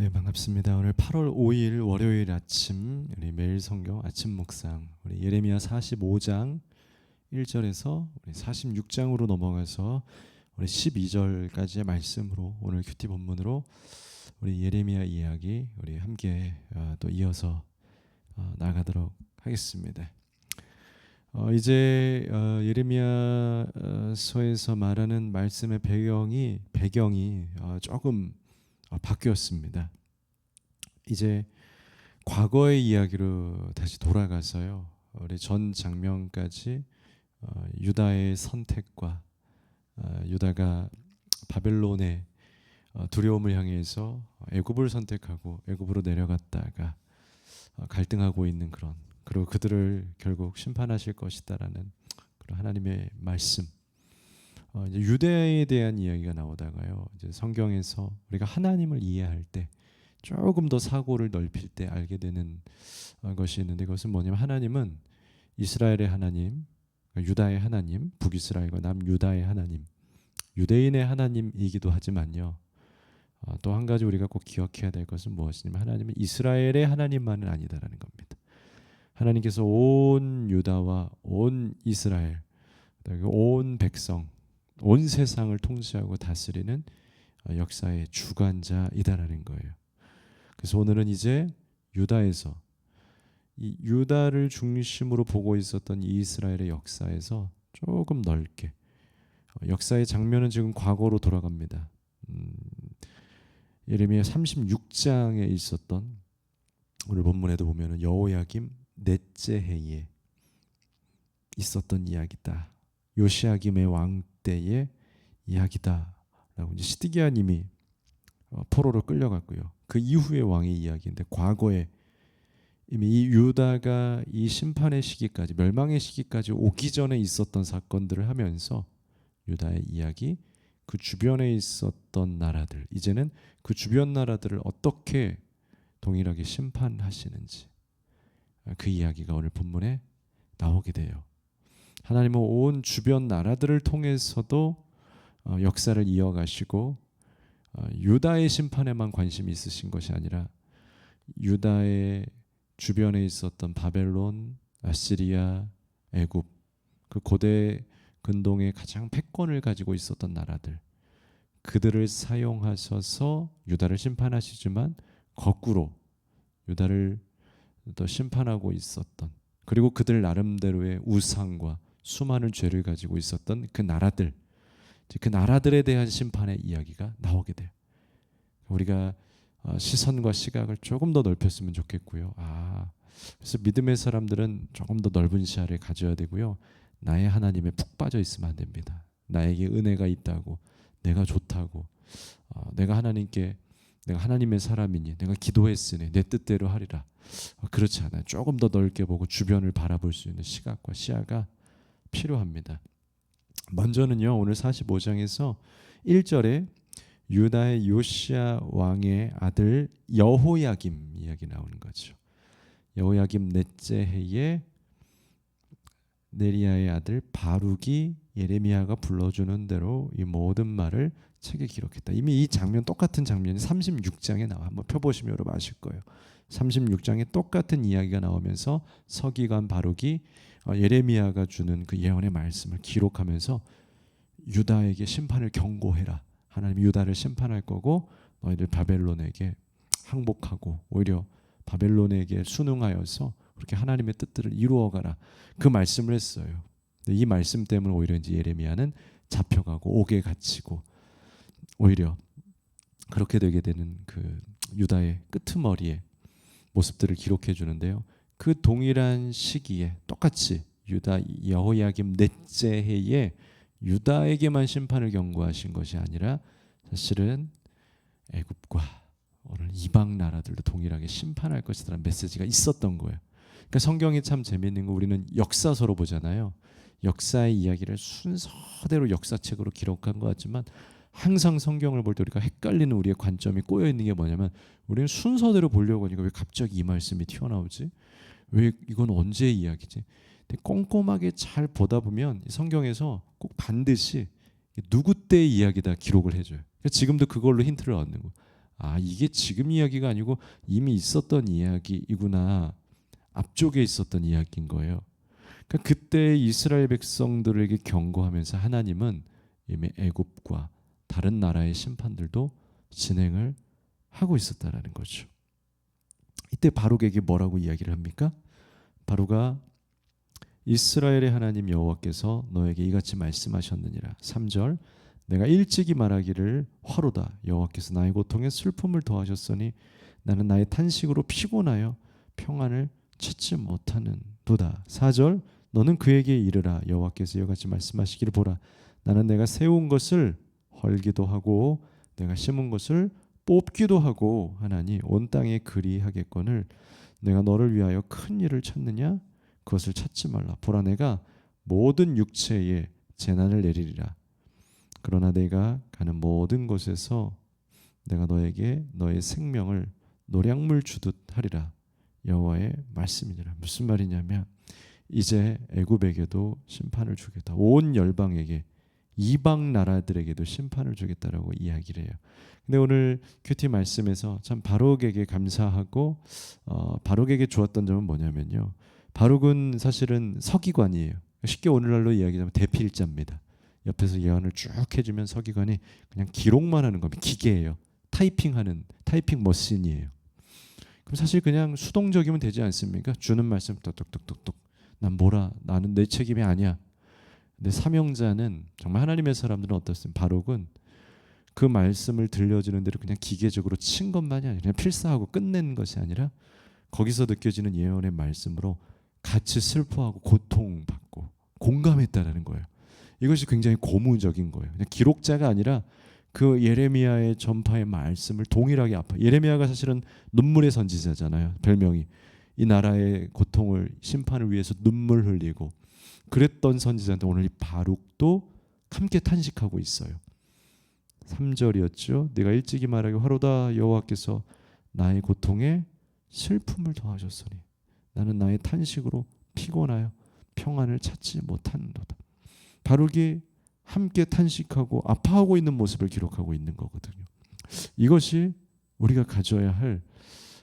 네 반갑습니다. 오늘 8월 5일 월요일 아침 우리 매일 성경 아침 묵상 우리 예레미야 45장 1절에서 우리 46장으로 넘어가서 우리 12절까지의 말씀으로 오늘 큐티 본문으로 우리 예레미야 이야기 우리 함께 어, 또 이어서 어, 나가도록 하겠습니다. 어, 이제 어, 예레미야서에서 말하는 말씀의 배경이 배경이 어, 조금 어, 바뀌었습니다. 이제 과거의 이야기로 다시 돌아가서요. 우리 전 장면까지 어, 유다의 선택과 어, 유다가 바벨론의 어, 두려움을 향해서 애굽을 선택하고 애굽으로 내려갔다가 어, 갈등하고 있는 그런 그리고 그들을 결국 심판하실 것이다라는 그런 하나님의 말씀 어, 이제 유대에 대한 이야기가 나오다가요. 이제 성경에서 우리가 하나님을 이해할 때 조금 더 사고를 넓힐 때 알게 되는 어, 것이 있는데 그것은 뭐냐면 하나님은 이스라엘의 하나님, 그러니까 유다의 하나님, 북이스라엘과 남유다의 하나님, 유대인의 하나님이기도 하지만요. 어, 또한 가지 우리가 꼭 기억해야 될 것은 무엇이냐면 하나님은 이스라엘의 하나님만은 아니다라는 겁니다. 하나님께서 온 유다와 온 이스라엘, 온 백성, 온 세상을 통치하고 다스리는 어, 역사의 주관자이다라는 거예요. 그래서 오늘은 이제 유다에서 이 유다를 중심으로 보고 있었던 이스라엘의 역사에서 조금 넓게 어, 역사의 장면은 지금 과거로 돌아갑니다. 음, 예레미야 36장에 있었던 오늘 본문에도 보면은 여호야김 넷째 해에 있었던 이야기다. 요시아김의 왕 때의 이야기다라고 이제 시드기야님이 어, 포로로 끌려갔고요. 그 이후의 왕의 이야기인데 과거에 이미 이 유다가 이 심판의 시기까지 멸망의 시기까지 오기 전에 있었던 사건들을 하면서 유다의 이야기 그 주변에 있었던 나라들 이제는 그 주변 나라들을 어떻게 동일하게 심판하시는지 그 이야기가 오늘 본문에 나오게 돼요. 하나님은 온 주변 나라들을 통해서도 어, 역사를 이어가시고 어, 유다의 심판에만 관심이 있으신 것이 아니라 유다의 주변에 있었던 바벨론, 아시리아, 애굽 그 고대 근동의 가장 패권을 가지고 있었던 나라들 그들을 사용하셔서 유다를 심판하시지만 거꾸로 유다를 또 심판하고 있었던 그리고 그들 나름대로의 우상과 수많은 죄를 가지고 있었던 그 나라들 그 나라들에 대한 심판의 이야기가 나오게 돼요. 우리가 어, 시선과 시각을 조금 더 넓혔으면 좋겠고요. 아, 그래서 믿음의 사람들은 조금 더 넓은 시야를 가져야 되고요. 나의 하나님에 푹 빠져 있으면 안 됩니다. 나에게 은혜가 있다고, 내가 좋다고, 어, 내가 하나님께 내가 하나님의 사람이니, 내가 기도했으니 내 뜻대로 하리라. 어, 그렇지 않아요. 조금 더 넓게 보고 주변을 바라볼 수 있는 시각과 시야가 필요합니다. 먼저는요. 오늘 45장에서 1절에 유다의 요시아 왕의 아들 여호야김 이야기 나오는 거죠. 여호야김 넷째 해에 네리야의 아들 바룩이 예레미야가 불러주는 대로 이 모든 말을 책에 기록했다. 이미 이 장면 똑같은 장면이 36장에 나와. 한번 펴보시면 여러분 아실 거예요. 36장에 똑같은 이야기가 나오면서 서기관 바룩이 어, 예레미야가 주는 그 예언의 말씀을 기록하면서 유다에게 심판을 경고해라. 하나님 유다를 심판할 거고 너희들 바벨론에게 항복하고 오히려 바벨론에게 순응하여서 그렇게 하나님의 뜻들을 이루어가라. 그 말씀을 했어요. 이 말씀 때문에 오히려 이제 예레미야는 잡혀가고 옥에 갇히고 오히려 그렇게 되게 되는 그 유다의 끄트머리에 모습들을 기록해 주는데요. 그 동일한 시기에 똑같이 유다 여호야김 넷째 해에 유다에게만 심판을 경고하신 것이 아니라 사실은 애굽과 오늘 이방 나라들도 동일하게 심판할 것이라는 메시지가 있었던 거예요. 그러니까 성경이 참 재미있는 거 우리는 역사서로 보잖아요. 역사의 이야기를 순서대로 역사책으로 기록한 것 같지만 항상 성경을 볼 때 우리가 헷갈리는 우리의 관점이 꼬여 있는 게 뭐냐면 우리는 순서대로 보려고 하니까 왜 갑자기 이 말씀이 튀어나오지? 왜 이건 언제 이야기지? 꼼꼼하게 잘 보다 보면 성경에서 꼭 반드시 누구 때의 이야기다 기록을 해줘요. 그러니까 지금도 그걸로 힌트를 얻는 거. 아 이게 지금 이야기가 아니고 이미 있었던 이야기이구나. 앞쪽에 있었던 이야기인 거예요. 그러니까 그때 이스라엘 백성들에게 경고하면서 하나님은 이미 애굽과 다른 나라의 심판들도 진행을 하고 있었다라는 거죠. 이때 바룩에게 뭐라고 이야기를 합니까? 바로가 이스라엘의 하나님 여호와께서 너에게 이같이 말씀하셨느니라. 3절 내가 일찍이 말하기를 화로다 여호와께서 나의 고통에 슬픔을 더하셨으니 나는 나의 탄식으로 피곤하여 평안을 찾지 못하는 도다. 4절 너는 그에게 이르라. 여호와께서 이같이 말씀하시기를 보라. 나는 내가 세운 것을 헐기도 하고 내가 심은 것을 뽑기도 하고 하나니 온 땅에 그리하겠거늘 내가 너를 위하여 큰 일을 찾느냐? 그것을 찾지 말라. 보라 내가 모든 육체에 재난을 내리리라. 그러나 내가 가는 모든 곳에서 내가 너에게 너의 생명을 노량물 주듯 하리라 여호와의 말씀이니라 무슨 말이냐면 이제 애굽에게도 심판을 주겠다 온 열방에게 이방 나라들에게도 심판을 주겠다라고 이야기를 해요. 근데 오늘 큐티 말씀에서 참 바룩에게 감사하고 어, 바룩에게 주었던 점은 뭐냐면요. 바룩은 사실은 서기관이에요. 쉽게 오늘날로 이야기하면 대필자입니다. 옆에서 예언을 쭉 해주면 서기관이 그냥 기록만 하는 겁니다. 기계예요. 타이핑하는 타이핑 머신이에요. 그럼 사실 그냥 수동적이면 되지 않습니까? 주는 말씀 똑똑똑똑똑. 난 뭐라 나는 내 책임이 아니야. 근데 사명자는 정말 하나님의 사람들은 어떻습니까? 바룩은 그 말씀을 들려주는 대로 그냥 기계적으로 친 것만이 아니라 그냥 필사하고 끝낸 것이 아니라 거기서 느껴지는 예언의 말씀으로 같이 슬퍼하고 고통받고 공감했다라는 거예요. 이것이 굉장히 고무적인 거예요. 그냥 기록자가 아니라 그 예레미야의 전파의 말씀을 동일하게 아파. 예레미야가 사실은 눈물의 선지자잖아요. 별명이 이 나라의 고통을 심판을 위해서 눈물 흘리고 그랬던 선지자인데 오늘 이 바룩도 함께 탄식하고 있어요. 3절이었죠. 내가 일찍이 말하기 화로다 여호와께서 나의 고통에 슬픔을 더하셨으니 나는 나의 탄식으로 피곤하여 평안을 찾지 못하는도다. 바룩이 함께 탄식하고 아파하고 있는 모습을 기록하고 있는 거거든요. 이것이 우리가 가져야 할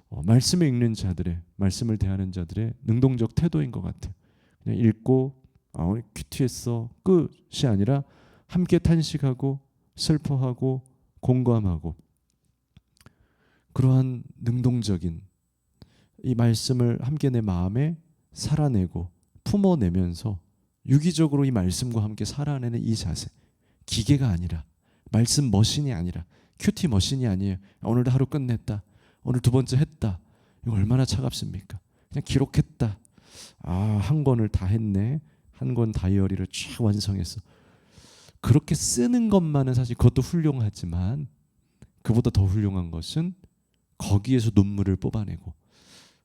어, 말씀을 읽는 자들의 말씀을 대하는 자들의 능동적 태도인 것 같아요. 그냥 읽고 아, 큐티했어 끝이 아니라 함께 탄식하고 슬퍼하고 공감하고 그러한 능동적인 이 말씀을 함께 내 마음에 살아내고 품어내면서 유기적으로 이 말씀과 함께 살아내는 이 자세. 기계가 아니라 말씀 머신이 아니라 큐티 머신이 아니에요. 오늘도 하루 끝냈다. 오늘 두 번째 했다. 이거 얼마나 차갑습니까? 그냥 기록했다. 아 한 권을 다 했네. 한 권 다이어리를 쫙 완성했어 그렇게 쓰는 것만은 사실 그것도 훌륭하지만 그보다 더 훌륭한 것은 거기에서 눈물을 뽑아내고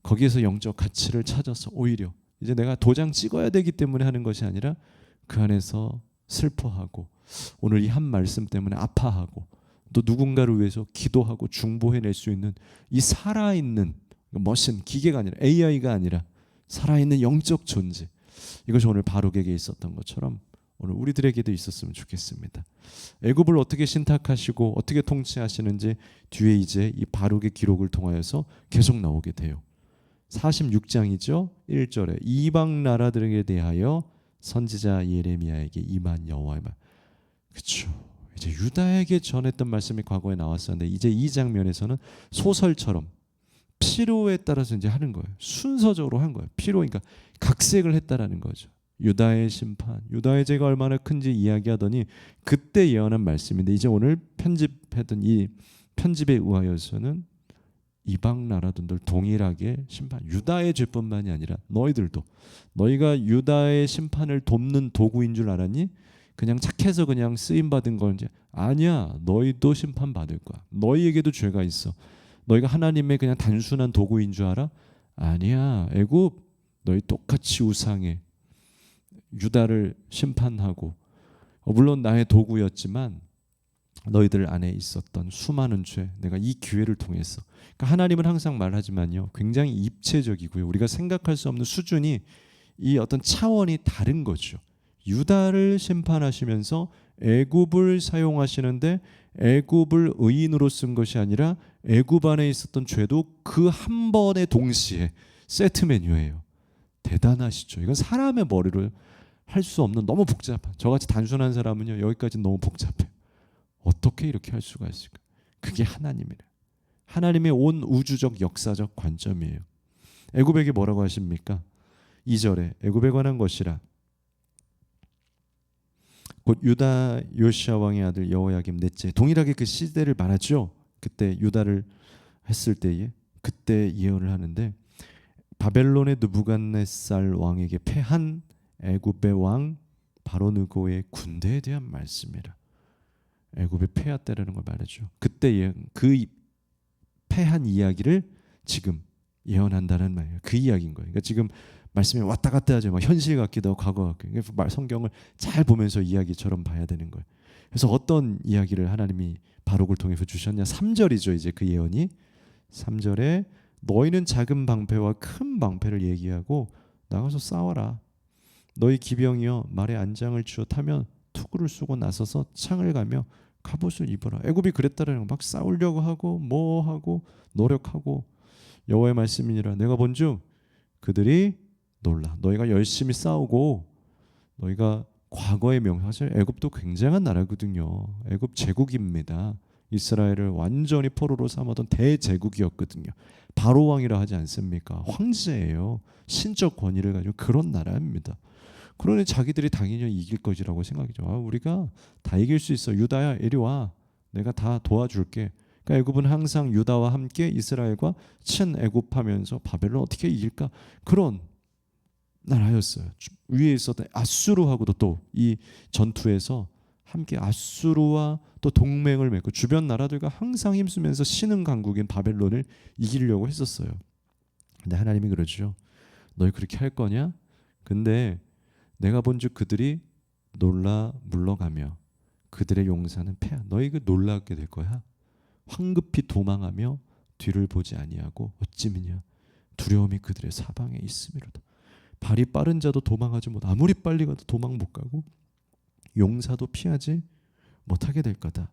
거기에서 영적 가치를 찾아서 오히려 이제 내가 도장 찍어야 되기 때문에 하는 것이 아니라 그 안에서 슬퍼하고 오늘 이 한 말씀 때문에 아파하고 또 누군가를 위해서 기도하고 중보해낼 수 있는 이 살아있는 머신 기계가 아니라 AI가 아니라 살아있는 영적 존재 이것이 오늘 바룩에게 있었던 것처럼 오늘 우리들에게도 있었으면 좋겠습니다. 애굽을 어떻게 신탁하시고 어떻게 통치하시는지 뒤에 이제 이 바룩의 기록을 통하여서 계속 나오게 돼요. 46장이죠. 1절에 이방 나라들에게 대하여 선지자 예레미야에게 임한 여호와의 말. 그렇죠. 이제 유다에게 전했던 말씀이 과거에 나왔었는데 이제 이 장면에서는 소설처럼 필요에 따라서 이제 하는 거예요. 순서적으로 한 거예요. 필요 그러니까 각색을 했다라는 거죠. 유다의 심판, 유다의 죄가 얼마나 큰지 이야기하더니 그때 예언한 말씀인데 이제 오늘 편집했던 이 편집에 의하여서는 이방 나라들도 동일하게 심판 유다의 죄뿐만이 아니라 너희들도 너희가 유다의 심판을 돕는 도구인 줄 알았니? 그냥 착해서 그냥 쓰임 받은 건지 아니야 너희도 심판 받을 거야 너희에게도 죄가 있어 너희가 하나님의 그냥 단순한 도구인 줄 알아? 아니야 애굽 너희 똑같이 우상해 유다를 심판하고 어, 물론 나의 도구였지만 너희들 안에 있었던 수많은 죄 내가 이 기회를 통해서 그러니까 하나님은 항상 말하지만요 굉장히 입체적이고요 우리가 생각할 수 없는 수준이 이 어떤 차원이 다른 거죠 유다를 심판하시면서 애굽을 사용하시는데 애굽을 의인으로 쓴 것이 아니라 애굽 안에 있었던 죄도 그 한 번에 동시에 세트 메뉴예요. 대단하시죠. 이건 사람의 머리를 할 수 없는 너무 복잡한 저같이 단순한 사람은요 여기까지 너무 복잡해. 어떻게 이렇게 할 수가 있을까? 그게 하나님이래. 하나님의 온 우주적 역사적 관점이에요. 애굽에게 뭐라고 하십니까? 2절에 애굽에 관한 것이라 곧 유다 요시아 왕의 아들 여호야김 넷째 동일하게 그 시대를 말하죠. 그때 유다를 했을 때에 그때 예언을 하는데 바벨론의 느부갓네살 왕에게 패한 애굽의 왕 바로느고의 군대에 대한 말씀이라. 애굽의 패했다라는 걸 말하죠. 그때 예, 그 패한 이야기를 지금 예언한다는 말이에요. 그 이야기인 거예요. 그러니까 지금 말씀이 왔다 갔다 하죠. 막 현실 같기도 하고 과거 같기도 하고. 그러니까 성경을 잘 보면서 이야기처럼 봐야 되는 거예요. 그래서 어떤 이야기를 하나님이 바록을 통해서 주셨냐? 3절이죠. 이제 그 예언이 3절에 너희는 작은 방패와 큰 방패를 얘기하고 나가서 싸워라. 너희 기병이여 말에 안장을 쥐어 타면 투구를 쏘고 나서서 창을 가며 갑옷을 입어라. 애굽이 그랬다라는 거 막 싸우려고 하고 뭐 하고 노력하고 여호와의 말씀이니라 내가 본즉 그들이 놀라. 너희가 열심히 싸우고 너희가 과거의 명 사실 애굽도 굉장한 나라거든요. 애굽 제국입니다. 이스라엘을 완전히 포로로 삼았던 대제국이었거든요. 바로 왕이라 하지 않습니까? 황제예요. 신적 권위를 가지고 그런 나라입니다. 그러니 자기들이 당연히 이길 것이라고 생각이죠. 아, 우리가 다 이길 수 있어. 유다야 이리 와. 내가 다 도와줄게. 그러니까 애굽은 항상 유다와 함께 이스라엘과 친 애굽하면서 바벨론 어떻게 이길까 그런 나라였어요. 위에 있었던 아수르하고도 또 이 전투에서 함께 아수르와 또 동맹을 맺고 주변 나라들과 항상 힘쓰면서 신흥 강국인 바벨론을 이기려고 했었어요. 근데 하나님이 그러죠. 너희 그렇게 할 거냐? 근데 내가 본즉 그들이 놀라 물러가며 그들의 용사는 패하. 너희 그 놀라게 될 거야. 황급히 도망하며 뒤를 보지 아니하고 어찌미냐 두려움이 그들의 사방에 있음이로다. 발이 빠른 자도 도망하지 못. 아무리 빨리 가도 도망 못 가고 용사도 피하지 못하게 될 거다.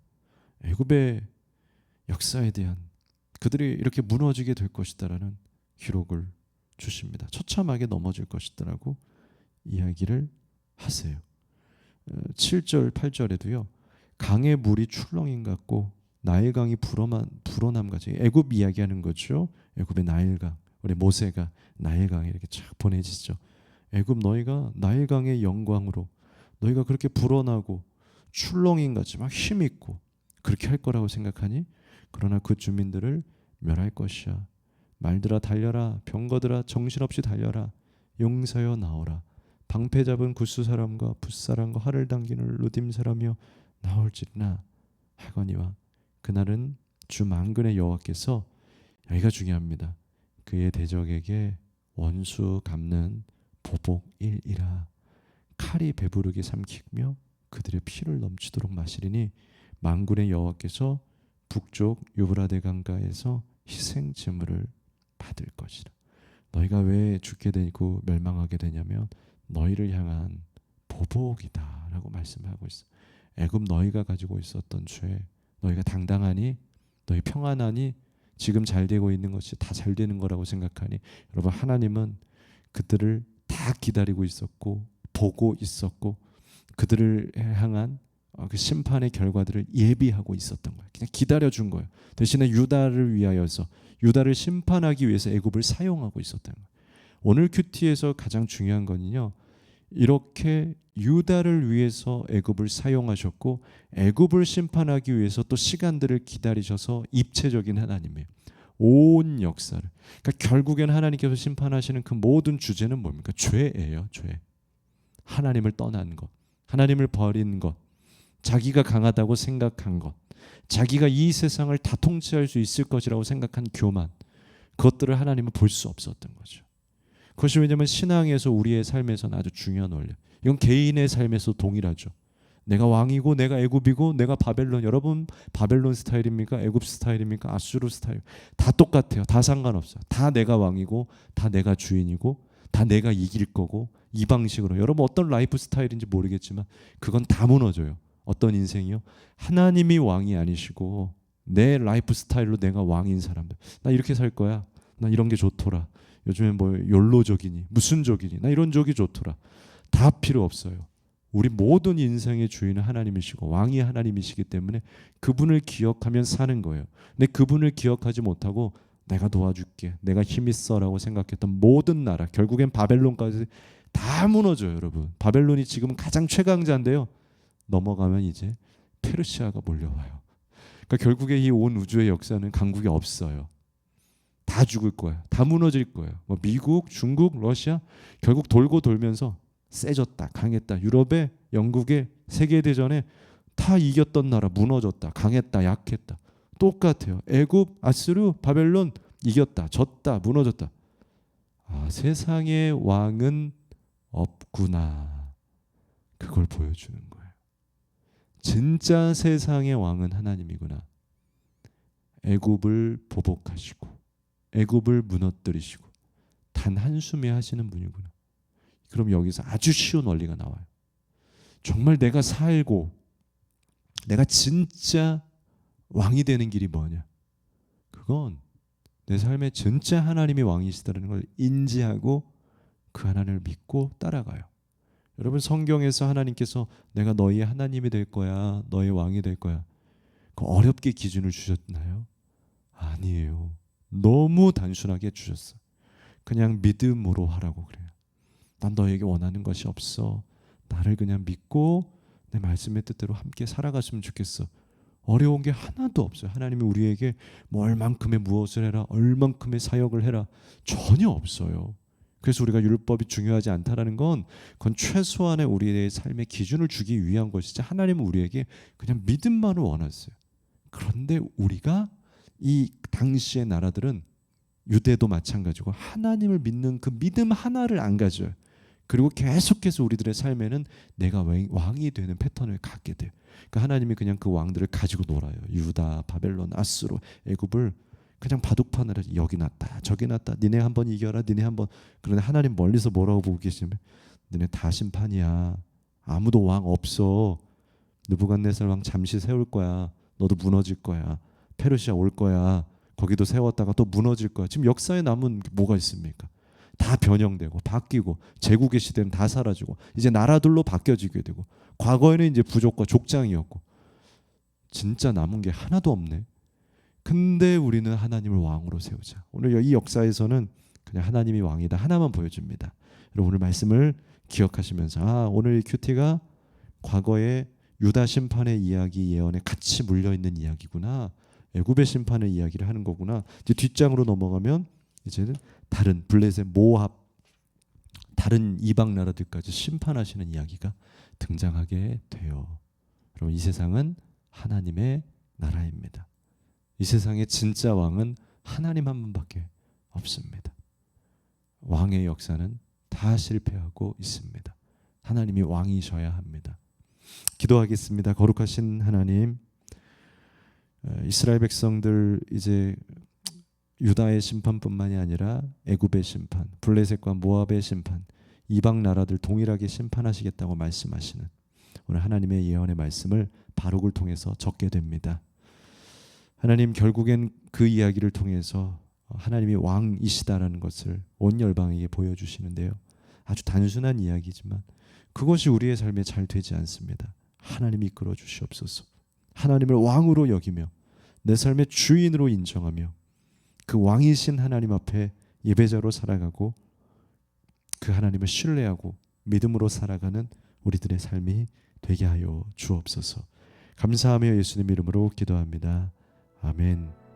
애굽의 역사에 대한 그들이 이렇게 무너지게 될 것이다라는 기록을 주십니다. 처참하게 넘어질 것이다라고 이야기를 하세요. 7절 8절에도요. 강의 물이 출렁임 같고 나일 강이 불어만 불어남 같이 애굽 이야기하는 거죠. 애굽의 나일 강. 우리 모세가 나일 강에 이렇게 쫙 보내지죠. 애굽 너희가 나일 강의 영광으로 너희가 그렇게 불어나고 출렁임 같이 막 힘 있고 그렇게 할 거라고 생각하니 그러나 그 주민들을 멸할 것이야. 말들아 달려라 병거들아 정신없이 달려라 용사여 나오라 방패 잡은 구스 사람과 붓사람과 활을 당기는 루딤 사람이여 나올지나 하거니와 그날은 주 만근의 여호와께서 여기가 중요합니다. 그의 대적에게 원수 갚는 보복일이라 칼이 배부르게 삼키며 그들의 피를 넘치도록 마시리니 만군의 여호와께서 북쪽 유브라데 강가에서 희생 제물을 받을 것이라. 너희가 왜 죽게 되고 멸망하게 되냐면 너희를 향한 보복이다라고 말씀하고 있어. 애굽 너희가 가지고 있었던 죄, 너희가 당당하니, 너희 평안하니, 지금 잘 되고 있는 것이 다 잘 되는 거라고 생각하니, 여러분 하나님은 그들을 다 기다리고 있었고 보고 있었고 그들을 향한 어, 그 심판의 결과들을 예비하고 있었던 거예요. 그냥 기다려 준 거예요. 대신에 유다를 위하여서 유다를 심판하기 위해서 애굽을 사용하고 있었던 거예요. 오늘 큐티에서 가장 중요한 거는요. 이렇게 유다를 위해서 애굽을 사용하셨고 애굽을 심판하기 위해서 또 시간들을 기다리셔서 입체적인 하나님이에요. 온 역사를. 그러니까 결국엔 하나님께서 심판하시는 그 모든 주제는 뭡니까? 죄예요, 죄. 하나님을 떠난 것, 하나님을 버린 것, 자기가 강하다고 생각한 것, 자기가 이 세상을 다 통치할 수 있을 것이라고 생각한 교만, 그것들을 하나님은 볼 수 없었던 거죠. 그것이 왜냐하면 신앙에서 우리의 삶에서는 아주 중요한 원리. 이건 개인의 삶에서 동일하죠. 내가 왕이고 내가 애굽이고 내가 바벨론 여러분 바벨론 스타일입니까 애굽 스타일입니까 아수르 스타일 다 똑같아요 다 상관없어요 다 내가 왕이고 다 내가 주인이고 다 내가 이길 거고 이 방식으로 여러분 어떤 라이프 스타일인지 모르겠지만 그건 다 무너져요 어떤 인생이요 하나님이 왕이 아니시고 내 라이프 스타일로 내가 왕인 사람들. 나 이렇게 살 거야. 나 이런 게 좋더라. 요즘에 뭐 욜로족이니 무슨 족이니 나 이런 족이 좋더라. 다 필요 없어요. 우리 모든 인생의 주인은 하나님이시고 왕이 하나님이시기 때문에 그분을 기억하면 사는 거예요. 근데 그분을 기억하지 못하고 내가 도와줄게. 내가 힘 있어라고 생각했던 모든 나라 결국엔 바벨론까지 다 무너져요, 여러분. 바벨론이 지금 가장 최강자인데요. 넘어가면 이제 페르시아가 몰려와요. 그러니까 결국에 이 온 우주의 역사는 강국이 없어요. 다 죽을 거야. 다 무너질 거예요. 뭐 미국, 중국, 러시아 결국 돌고 돌면서 세졌다, 강했다. 유럽에, 영국에 세계 대전에 다 이겼던 나라 무너졌다, 강했다, 약했다. 똑같아요. 애굽, 아스루, 바벨론 이겼다, 졌다, 무너졌다. 아, 세상의 왕은 없구나. 그걸 보여주는 거예요. 진짜 세상의 왕은 하나님이구나. 애굽을 보복하시고 애굽을 무너뜨리시고 단 한숨에 하시는 분이구나. 그럼 여기서 아주 쉬운 원리가 나와요. 정말 내가 살고 내가 진짜 왕이 되는 길이 뭐냐? 그건 내 삶에 진짜 하나님이 왕이시다는 걸 인지하고 그 하나님을 믿고 따라가요. 여러분 성경에서 하나님께서 내가 너희의 하나님이 될 거야, 너의 왕이 될 거야. 그 어렵게 기준을 주셨나요? 아니에요. 너무 단순하게 주셨어. 그냥 믿음으로 하라고 그래요. 난 너에게 원하는 것이 없어. 나를 그냥 믿고 내 말씀의 뜻대로 함께 살아갔으면 좋겠어. 어려운 게 하나도 없어요. 하나님이 우리에게 뭐 얼만큼의 무엇을 해라, 얼만큼의 사역을 해라 전혀 없어요. 그래서 우리가 율법이 중요하지 않다라는 건 그건 최소한의 우리의 삶의 기준을 주기 위한 것이지 하나님은 우리에게 그냥 믿음만을 원하세요. 그런데 우리가 이 당시의 나라들은 유대도 마찬가지고 하나님을 믿는 그 믿음 하나를 안 가져요. 그리고 계속해서 우리들의 삶에는 내가 왕이 되는 패턴을 갖게 돼요. 그러니까 하나님이 그냥 그 왕들을 가지고 놀아요. 유다, 바벨론, 아스로, 애굽을 그냥 바둑판으로 여기 났다 저기 났다 니네 한번 이겨라 니네 한번 그런데 하나님 멀리서 뭐라고 보고 계시면 니네 다 심판이야 아무도 왕 없어 느부갓네살 왕 잠시 세울 거야 너도 무너질 거야 페르시아 올 거야 거기도 세웠다가 또 무너질 거야 지금 역사에 남은 게 뭐가 있습니까 다 변형되고 바뀌고 제국의 시대는 다 사라지고 이제 나라들로 바뀌어지게 되고 과거에는 이제 부족과 족장이었고 진짜 남은 게 하나도 없네 근데 우리는 하나님을 왕으로 세우자. 오늘 이 역사에서는 그냥 하나님이 왕이다 하나만 보여줍니다. 여러분 오늘 말씀을 기억하시면서 아 오늘 이 큐티가 과거의 유다 심판의 이야기 예언에 같이 물려 있는 이야기구나. 애굽의 심판의 이야기를 하는 거구나. 이제 뒷장으로 넘어가면 이제는 다른 블레셋 모압 다른 이방 나라들까지 심판하시는 이야기가 등장하게 돼요. 여러분 이 세상은 하나님의 나라입니다. 이 세상의 진짜 왕은 하나님 한 분밖에 없습니다. 왕의 역사는 다 실패하고 있습니다. 하나님이 왕이셔야 합니다. 기도하겠습니다. 거룩하신 하나님, 이스라엘 백성들 이제 유다의 심판뿐만이 아니라 애굽의 심판, 블레셋과 모압의 심판, 이방 나라들 동일하게 심판하시겠다고 말씀하시는 오늘 하나님의 예언의 말씀을 바룩을 통해서 적게 됩니다. 하나님 결국엔 그 이야기를 통해서 하나님이 왕이시다라는 것을 온 열방에게 보여주시는데요. 아주 단순한 이야기지만 그것이 우리의 삶에 잘 되지 않습니다. 하나님 이끌어 주시옵소서. 하나님을 왕으로 여기며 내 삶의 주인으로 인정하며 그 왕이신 하나님 앞에 예배자로 살아가고 그 하나님을 신뢰하고 믿음으로 살아가는 우리들의 삶이 되게 하여 주옵소서. 감사하며 예수님 이름으로 기도합니다. 아멘.